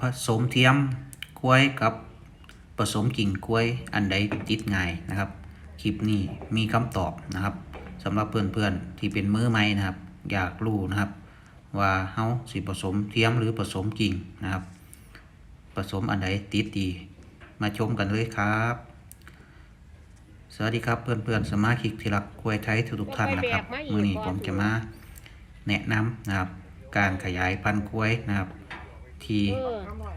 ผสมเทียมกล้วยกับผสมกิ่งกล้วยอันใดติดง่ายนะครับ คลิปนี้มีคำตอบนะครับสำหรับเพื่อนๆที่เป็นมือใหม่นะครับ อยากรู้นะครับ ว่าเฮาสิผสมเทียมหรือผสมกิ่งนะครับ ผสมอันใดติดดีมาชมกันเลยครับสวัสดีครับเพื่อนๆสมาชิกที่รักกล้วยไทยทุกๆท่านนะครับมื้อนี้ผมจะมาแนะนำนะครับ การขยายพันธุ์กล้วยนะครับ ที่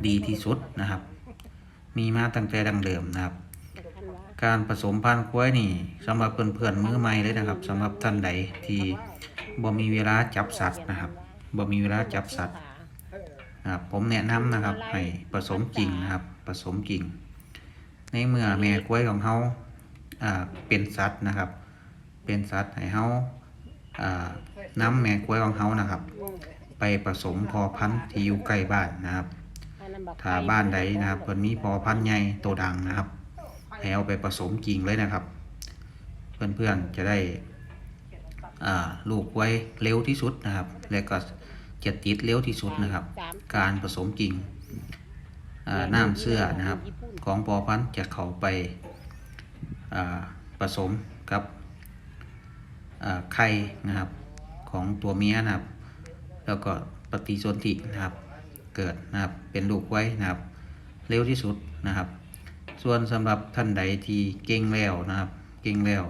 ดีที่สุดนะครับ มีมาตั้งแต่ดังเดิมนะครับ การผสมพันธุ์กล้วยนี่สำหรับเพื่อนๆมือใหม่เลยนะครับสำหรับท่านใดที่บ่มีเวลาจับสัตว์นะครับบ่มีเวลาจับสัตว์นะครับผมแนะนำนะครับให้ผสมกิ่งนะครับผสมกิ่ง ในเมื่อแม่กล้วยของเฮาเป็นสัตว์นะครับ เป็นสัตว์ให้เฮาน้ำแม่กล้วยของเฮานะครับ ไปผสมพอพันธุ์ที่อยู่ใกล้บ้านนะครับ ถ้าบ้านใดนะครับเพิ่นมีพอพันธุ์ใหญ่โตดังนะครับให้เอาไปผสมกิ่งเลยนะครับ เพื่อนๆจะได้อ่าลูกไว้เร็วที่สุดนะครับ และก็จะติดเร็วที่สุดนะครับ การผสมกิ่งอ่าน้ำเสื้อนะครับ ของพอพันธุ์จะเข้าไปอ่าผสมกับอ่าไข่นะครับของตัวเมียนะครับ แล้วก็ปฏิสนธินะครับ เกิดนะครับเป็นลูกไว้นะครับ เร็วที่สุดนะครับ ส่วนสำหรับท่านใดที่เก่งแล้วนะครับ เก่งแล้ว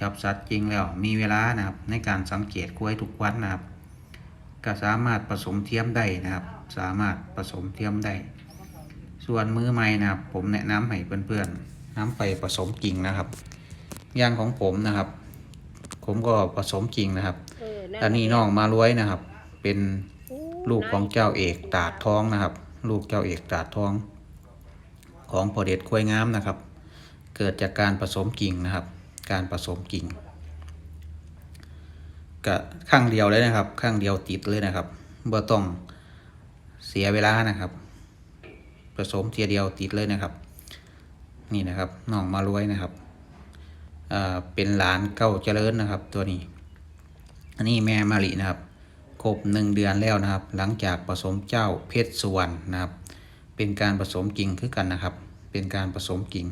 จับสัตว์เก่งแล้วมีเวลานะครับ ในการสังเกตกล้วยทุกวันนะครับ ก็สามารถผสมเทียมได้นะครับ สามารถผสมเทียมได้ ส่วนมือใหม่นะครับ ผมแนะนำให้เพื่อนๆน้ำไปผสมกิ่งนะครับอย่างของผมนะครับ ผมก็ผสมกิ่งนะครับอันนี้น้องมารวยนะครับ เป็นลูกของเจ้าเอกตาดทองนะครับ ลูกเจ้าเอกตาดทอง ของพอเด็ดควยงามนะครับ เกิดจากการผสมกิ่งนะครับ การผสมกิ่งกะข้างเดียวเลยนะครับ ข้างเดียวติดเลยนะครับบ่ต้องเสียเวลานะครับ ผสมเทียเดียวติดเลยนะครับ นี่นะครับน้องมารวยนะครับอ่าเป็นหลานเก้าเจริญนะครับ ตัวนี้ อันนี้แม่มารินะครับ ครบหนึ่งเดือนแล้วนะครับ หลังจากผสมเจ้าเพชรสุวรรณนะครับ เป็นการผสมกิ่งคือกันนะครับ เป็นการผสมกิ่ง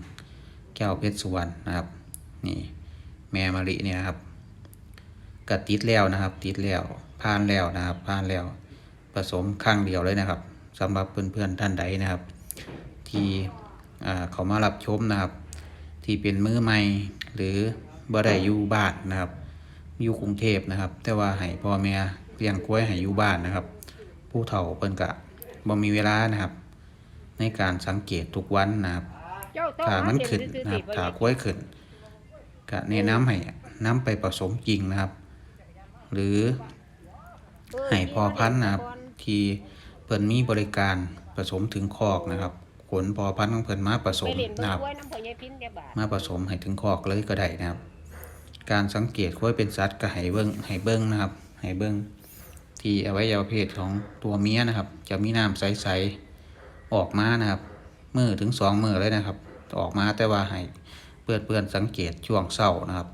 เจ้าเพชรสุวรรณนะครับนี่แม่มาริเนี่ยนะครับกระติดแล้วนะครับ ติดแล้วผ่านแล้วนะครับผ่านแล้วผสมข้างเดียวเลยนะครับสำหรับเพื่อนๆท่านใดนะครับ ที่เขามารับชมนะครับ ที่เป็นมือใหม่หรือบ่ได้อยู่บ้านนะครับอยู่กรุงเทพนะครับ แต่ว่าให้พ่อแม่ เลี้ยงกล้วยให้อยู่บ้านนะครับ ผู้เฒ่าเพิ่นกะบ่มีเวลานะครับ ในการสังเกตทุกวันนะครับถ้ามันขึ้นนะครับถ้ากล้วยขึ้นก็แนะนำให้นำไปผสมจริงนะครับ หรือให้พอพันธุ์นะครับ ที่เพิ่นมีบริการผสมถึงคอกนะครับขนพอพันธุ์ของเพิ่นมาผสมนะครับ มาผสมให้ถึงคอกเลยก็ได้นะครับ การสังเกตว่าเป็นสัตว์ก็ให้เบิ้งให้เบิ้งนะครับให้เบิ้ง ที่อวัยวะเพศของตัวเมียนะครับ จะมีน้ำใสๆออกมานะครับมือถึงสองมือเลยนะครับ ออกมาแต่ว่าให้เพื่อนเพื่อนๆสังเกตช่วงเศร้านะครับ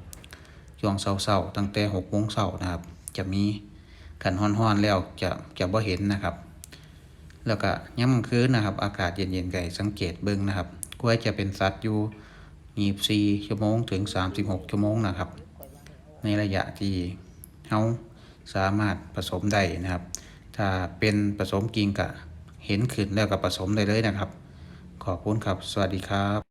ช่วงเศร้าๆตั้งแต่หกโมงเศร้านะครับ จะมีกันห้อนๆแล้วจะจะบ่เห็นนะครับ แล้วก็ย่ำคืนนะครับ อากาศเย็นๆไก่สังเกตเบิ้งนะครับกล้วยจะเป็นสัตว์อยู่24ชั่วโมงถึง36ชั่วโมงนะครับ ในระยะที่เขา สามารถผสมได้นะครับ ถ้าเป็นผสมกิ่งกะเห็นขึ้นแล้วก็ผสมได้เลยนะครับ ขอบคุณครับ สวัสดีครับ